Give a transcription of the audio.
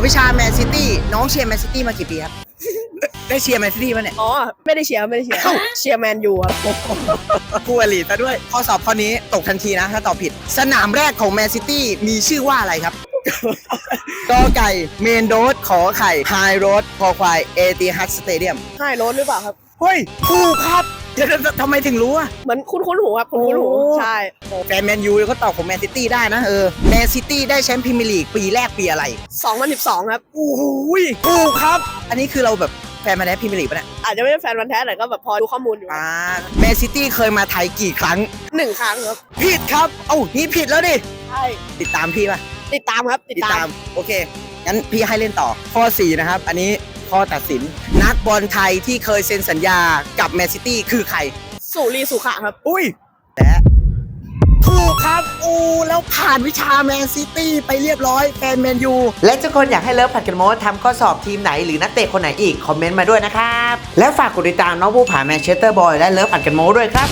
อบวิชาแมนซิตี้น้องเชียร์แมนซิตี้มากี่ปีครับ ได้เชียร์แมนซิตี้ป่ะเนี่ย อ๋อ ไม่ได้เชียร์ไม่ได้เชียร์เชียร์แมนยูครับคู่อริซะด้วย ข้อสอบข้อนี้ตกทันทีนะ ถ้าตอบผิด สนามแรกของแมนซิตี้มีชื่อว่าอะไรครับ กอไก่เมนโดสขอไข่ไฮโรดคอควายเอติฮัดสเตเดียมใช่รถหรือเปล่าครับ เฮ้ยถูกครับ เดี๋ยวทำไมถึงรู้อะเหมือนคุ้นคุ้นๆหูครับคุ้นคุ้นๆหูโอ้ ใช่แฟนแมนยูก็ตอบของแมนซิตี้ได้นะเออแมนซิตี้ได้แชมป์พรีเมียร์ลีกปีแรกปีอะไร2012 ครับ โอ้โหถูกครับ อันนี้คือเราแบบแฟนมาแล้วพรีเมียร์ลีกปะเนี่ยอาจจะไม่ใช่แฟนวันธุ์แท้แต่ก็แบบพอดูข้อมูลอยู่อ่าแมนซิตี้เคยมาไทยกี่ครั้ง หนึ่งครั้งครับผิดครับ เอ้านี่ผิดแล้วดิ ใช่ติดตามพี่ป่ะ ติดตามครับติดตาม โอเค งั้นพี่ให้เล่นต่อ ข้อ 4 นะครับ อันนี้ ข้อตัดสิน นักบอลไทยที่เคยเซ็นสัญญากับแมนซิตี้คือใคร สุรีสุขะครับ อุ้ยและถูกครับ อูแล้วผ่านวิชาแมนซิตี้ไปเรียบร้อยแฟนแมนยู และทุกคนอยากให้เลิฟผัดกันโม้ทำข้อสอบทีมไหนหรือนักเตะคนไหนอีก คอมเมนต์มาด้วยนะครับ และฝากกดติดตามน้องผู้ผ่าแมนเชสเตอร์บอยและเลิฟผัดกันโม้ด้วยครับ